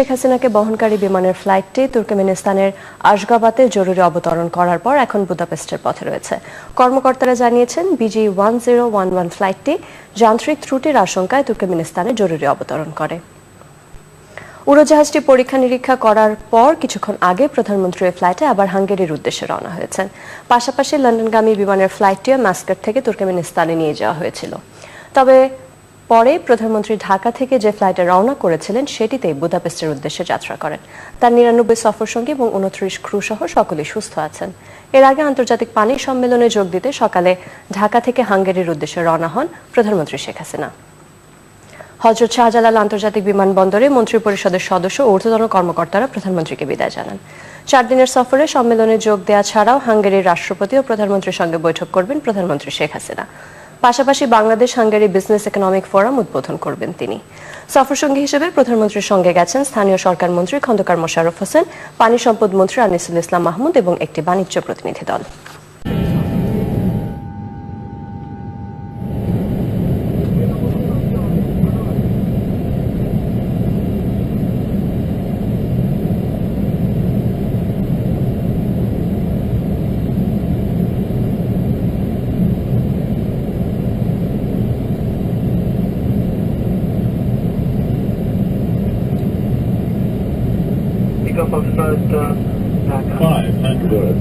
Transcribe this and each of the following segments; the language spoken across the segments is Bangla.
শেখ হাসিনাকে বহনকারী বিমানের ফ্লাইটটি তুর্কমেনিস্তানের আশগাবাতে জরুরি অবতরণ করার পর এখন বুদাপেস্টের পথে রয়েছে। কর্মকর্তারা জানিয়েছেন, বিজি ওয়ান ফ্লাইটটি যান্ত্রিক ত্রুটির আশঙ্কায় তুর্কমেনিস্তানে জরুরি অবতরণ করে। উড়োজাহাজটি পরীক্ষা নিরীক্ষা করার পর কিছুক্ষণ আগে প্রধানমন্ত্রী ফ্লাইটে আবার হাঙ্গেরির উদ্দেশ্যে রওনা হয়েছেন। পাশাপাশি লন্ডনগামী বিমানের ফ্লাইটটিও মাস্কাট থেকে তুর্কমেনিস্তানে নিয়ে যাওয়া হয়েছিল। তবে পরে প্রধানমন্ত্রী ঢাকা থেকে যে ফ্লাইটে রওনা করেছিলেন, সেটিতেই বুদাপেস্টের উদ্দেশ্যে যাত্রা করেন। তার নিরানব্বই সফর সঙ্গী এবং উনত্রিশ ক্রু সহ সকলেই সুস্থ আছেন। এর আগে আন্তর্জাতিক পানি সম্মেলনে যোগ দিতে সকালে ঢাকা থেকে হাঙ্গেরির উদ্দেশ্যে রওনা হন প্রধানমন্ত্রী শেখ হাসিনা। হজরত শাহজালাল আন্তর্জাতিক বিমানবন্দরে মন্ত্রী পরিষদের সদস্য ও ঊর্ধ্বতন কর্মকর্তারা প্রধানমন্ত্রীকে বিদায় জানান। চার দিনের সফরে সম্মেলনে যোগ দেওয়া ছাড়াও হাঙ্গেরির রাষ্ট্রপতি ও প্রধানমন্ত্রীর সঙ্গে বৈঠক করবেন প্রধানমন্ত্রী শেখ হাসিনা। পাশাপাশি Bangladesh Hungary business economic forum উদ্বোধন করবেন তিনি। সফরসঙ্গী হিসেবে প্রধানমন্ত্রীর সঙ্গে গেছেন স্থানীয় সরকার মন্ত্রী খন্দকার মোশারফ হোসেন, পানি সম্পদ মন্ত্রী আনিসুল ইসলাম মাহমুদ এবং একটি বাণিজ্য প্রতিনিধি দল Echo Foxtrot, uh, Dhaka. 500.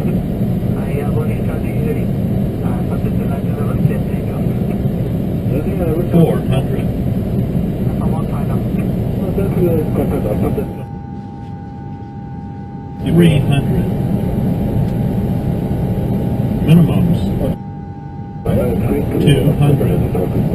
I have only uh, to Dhaka level, 400. I'm on. 300. Minimums. 200.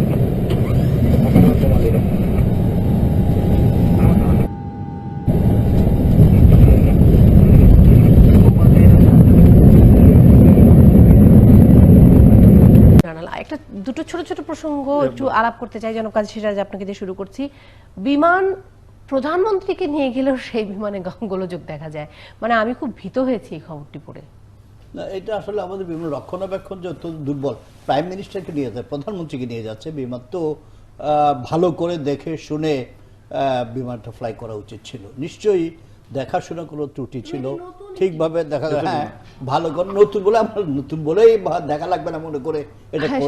দুটো ছোট ছোট প্রসঙ্গ একটু আলাপ করতে চাই জনাব কাজী সিরাজ আপনাকে দিয়ে শুরু করছি। বিমান প্রধানমন্ত্রীকে নিয়ে গেলেও সেই বিমানে গোলযোগ দেখা যায়। মানে আমি খুব ভীত হয়েছি এই খবরটি পড়ে। না এটা আসলে আমাদের বিমান রক্ষণাবেক্ষণ যত দুর্বল। প্রাইম মিনিস্টারকে নিয়ে যাচ্ছে প্রধানমন্ত্রীকে নিয়ে যাচ্ছে বিমান। তো ভালো করে দেখে শুনে বিমানটা ফ্লাই করা উচিত ছিল। নিশ্চয়ই দেখাশোনা কোনো ত্রুটি ছিল। ঠিকভাবে দেখা হ্যাঁ ভালো করে নতুন বলে আমরা নতুন বলেই দেখা লাগবে না মনে করে এটা হ্যাঁ,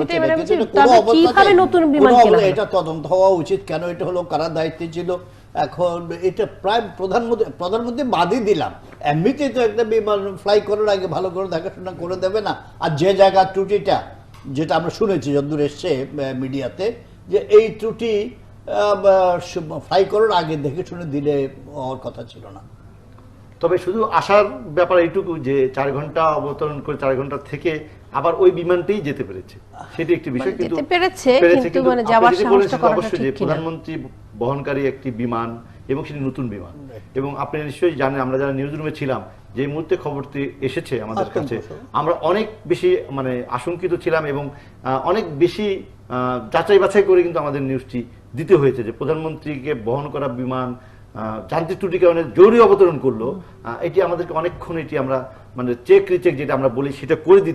এটা তদন্ত হওয়া উচিত কেন? এটা হলো কারা দায়িত্বে ছিল? এখন এটা প্রায় প্রধানমন্ত্রী প্রধানমন্ত্রী বাদই দিলাম। এমনিতেই তো একটা বিমান ফ্লাই করার আগে ভালো করে দেখাশোনা করে দেবে না। আর যে জায়গার ত্রুটিটা যেটা আমরা শুনেছি যদ্দূর এসছে মিডিয়াতে যে এই ত্রুটি ফ্লাই করার আগে দেখে শুনে দিলে হওয়ার কথা ছিল না তবে শুধু আসার ব্যাপার এইটুকু যে চার ঘণ্টা অবতরণ করে চার ঘণ্টা থেকে আবার ওই বিমানটাই যেতে পেরেছে সেটি একটি বিষয় মানে কিন্তু পেরেছে, কিন্তু মানে যাওয়ার সাহসটা করা অবশ্যই যে ঠিক কিনা। প্রধানমন্ত্রী বহনকারী একটি বিমান এবং সেটি নতুন বিমান। এবং আপনি নিশ্চয়ই জানেন আমরা যারা নিউজ রুমে ছিলাম যে মুহূর্তে খবরটি এসেছে আমাদের কাছে আমরা অনেক বেশি মানে আশঙ্কিত ছিলাম এবং অনেক বেশি আহ, যাচাই বাছাই করে কিন্তু আমাদের নিউজটি দিতে হয়েছে যে প্রধানমন্ত্রীকে বহন করা বিমান যান্ত্রিক ত্রুটি কারণে জরুরি অবতরণ করল। এটি আমাদেরকে অনেকক্ষণ এটি আমরা মানে চেক রিচেক যেটা আমরা বলি সেটা করে দিতে